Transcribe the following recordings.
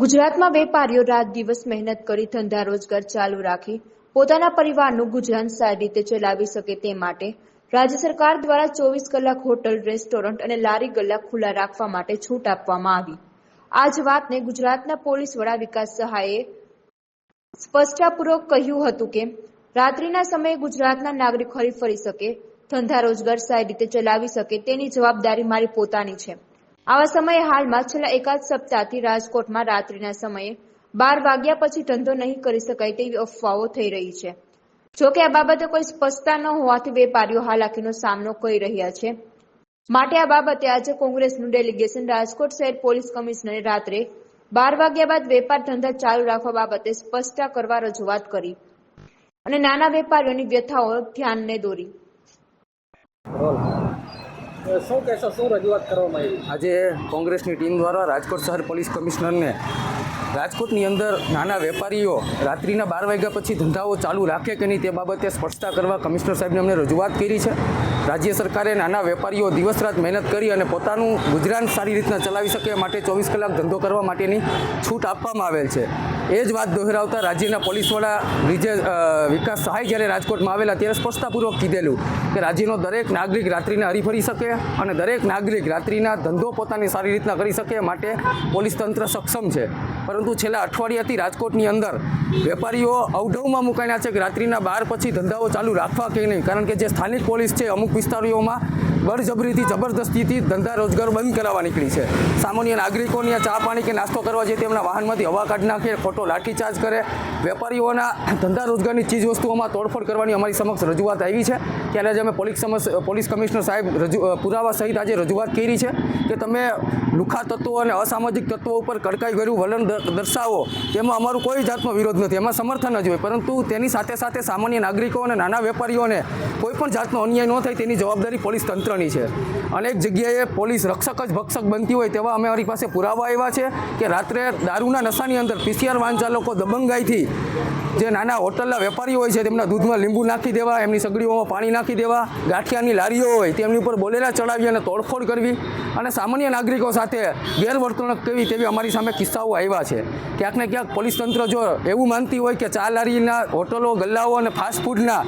ગુજરાતમાં વેપારીઓ રાત દિવસ મહેનત કરી ધંધા રોજગાર ચાલુ રાખી પોતાના પરિવારનું ગુજરાન સારી રીતે ચલાવી શકે તે માટે રાજ્ય સરકાર દ્વારા ચોવીસ કલાક હોટલ, રેસ્ટોરન્ટ અને લારી ગલ્લા ખુલ્લા રાખવા માટે છૂટ આપવામાં આવી. આ જ વાતને ગુજરાતના પોલીસ વડા વિકાસ સહાયે સ્પષ્ટતાપૂર્વક કહ્યું હતું કે, રાત્રિના સમયે ગુજરાતના નાગરિક હરી ફરી શકે, ધંધા રોજગાર સારી રીતે ચલાવી શકે તેની જવાબદારી મારી પોતાની છે. આવા સમયે હાલમાં છેલ્લા એકાદ સપ્તાહથી રાજકોટમાં રાત્રિના સમયે બાર વાગ્યા પછી ધંધો નહીં કરી શકાય તેવી અફવાઓ થઈ રહી છે. જોકે આ બાબતે કોઈ સ્પષ્ટતા ન હોવાથી વેપારીઓ હાલાકીનો સામનો કરી રહ્યા છે. માટે આ બાબતે આજે કોંગ્રેસનું ડેલિગેશન રાજકોટ શહેર પોલીસ કમિશનરે રાત્રે બાર વાગ્યા બાદ વેપાર ધંધા ચાલુ રાખવા બાબતે સ્પષ્ટતા કરવા રજૂઆત કરી અને નાના વેપારીઓની વ્યથાઓ ધ્યાનને દોરી. શું કહેશો, શું રજૂઆત કરવામાં આવી? આજે કોંગ્રેસની ટીમ દ્વારા રાજકોટ શહેર પોલીસ કમિશનરને રાજકોટની અંદર નાના વેપારીઓ રાત્રિના બાર વાગ્યા પછી ધંધાઓ ચાલુ રાખે કે નહીં તે બાબતે સ્પષ્ટતા કરવા કમિશનર સાહેબને અમને રજૂઆત કરી છે. રાજ્ય સરકારે નાના વેપારીઓ દિવસ રાત મહેનત કરી અને પોતાનું ગુજરાન સારી રીતના ચલાવી શકે માટે ચોવીસ કલાક ધંધો કરવા માટેની છૂટ આપવામાં આવેલ છે. એ જ વાત દોહરાવતા રાજ્યના પોલીસ વડા વિજય વિકાસ સહાય જ્યારે રાજકોટમાં આવેલા ત્યારે સ્પષ્ટતાપૂર્વક કીધેલું કે રાજ્યનો દરેક નાગરિક રાત્રિના હરીફરી શકે અને દરેક નાગરિક રાત્રિના ધંધો પોતાની સારી રીતના કરી શકે માટે પોલીસ તંત્ર સક્ષમ છે. પરંતુ છેલ્લા અઠવાડિયાથી રાજકોટની અંદર વેપારીઓ અવઢવમાં મુકાયા છે કે રાત્રિના બાર પછી ધંધાઓ ચાલુ રાખવા કે નહીં? કારણ કે જે સ્થાનિક પોલીસ છે, અમુક વિસ્તારોમાં બળજબરીથી, જબરદસ્તીથી ધંધા રોજગાર બંધ કરાવવા નીકળી છે. સામાન્ય નાગરિકોની આ ચા પાણી કે નાસ્તો કરવા જઈએ તેમના વાહનમાંથી હવા કાઢી નાખે ખોટો લાઠીચાર્જ કરે. વેપારીઓના ધંધા રોજગારની ચીજ વસ્તુઓમાં તોડફોડ કરવાની અમારી સમક્ષ રજૂઆત આવી છે. ત્યારે આજે અમે પોલીસ સમક્ષ પોલીસ કમિશનર સાહેબ રજૂ પુરાવા સહિત આજે રજૂઆત કરી છે કે તમે લુખા તત્વો અને અસામાજિક તત્વો ઉપર કડકાઈ કર્યું વલણ દર્શાવો. તેમાં અમારું કોઈ જાતનો વિરોધ નથી. એમાં સમર્થન જ હોય. પરંતુ તેની સાથે સાથે સામાન્ય નાગરિકો અને નાના વેપારીઓને કોઈ પણ જાતનો અન્યાય ન થાય તેની જવાબદારી પોલીસ તંત્રની છે. અનેક જગ્યાએ પોલીસ રક્ષક જ ભક્ષક બનતી હોય તેવા અમે અમારી પાસે પુરાવા આવ્યા છે કે રાત્રે દારૂના નશાની અંદર પીસીઆર વાહન ચાલકો દબંગાઈથી જે નાના હોટલના વેપારીઓ હોય છે, તેમના દૂધમાં લીંબુ નાખી દેવા, એમની સગડીઓમાં પાણી નાખી દેવા, ગાંઠિયાની લારીઓ હોય, તેમની ઉપર બોલેલા ચડાવી અને તોડફોડ કરવી અને સામાન્ય નાગરિકો સાથે ગેરવર્તણૂક કરવી તેવી અમારી સામે કિસ્સાઓ આવ્યા છે. ક્યાંક ને ક્યાંક પોલીસ તંત્ર જો એવું માનતી હોય કે ચા લારીના હોટલો, ગલ્લાઓ અને ફાસ્ટફૂડના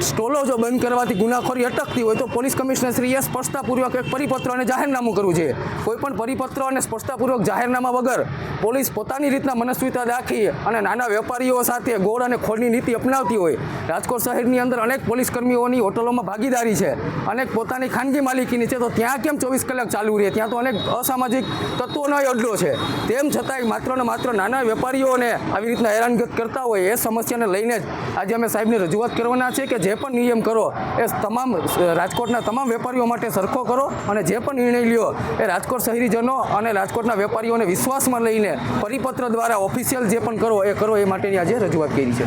સ્ટોલો જો બંધ કરવાથી ગુનાખોરી અટકતી હોય તો પોલીસ કમિશનરશ્રીએ સ્પષ્ટતાપૂર્વક એક પરિપત્ર અને જાહેરનામું કરવું જોઈએ કોઈ પણ પરિપત્ર અને સ્પષ્ટતાપૂર્વક જાહેરનામા વગર પોલીસ પોતાની રીતના મનસ્વીતા દાખી અને નાના વેપારીઓ સાથે ગોળ અને ખોળની નીતિ અપનાવતી હોય. રાજકોટ શહેરની અંદર અનેક પોલીસ કર્મીઓની હોટલોમાં ભાગીદારી છે. અનેક પોતાની ખાનગી માલિકીની છે. તો ત્યાં કેમ ચોવીસ કલાક ચાલુ રહે? ત્યાં તો અનેક અસામાજિક તત્વોનો અડ્ડો છે. તેમ છતાંય માત્ર ને માત્ર નાના વેપારીઓને આવી રીતના હેરાનગત કરતા હોય એ સમસ્યાને લઈને જ આજે અમે સાહેબને રજૂઆત કરવાના છે કે જે પણ નિયમ કરો, એ તમામ રાજકોટના તમામ વેપારીઓ માટે સરખો કરો અને જે પણ નિર્ણય લ્યો, એ રાજકોટ શહેરીજનો અને રાજકોટના વેપારીઓને વિશ્વાસમાં લઈને પરિપત્ર દ્વારા ઓફિશિયલ જે પણ કરો એ કરો એ માટેની આજે રજૂઆત કરી છે.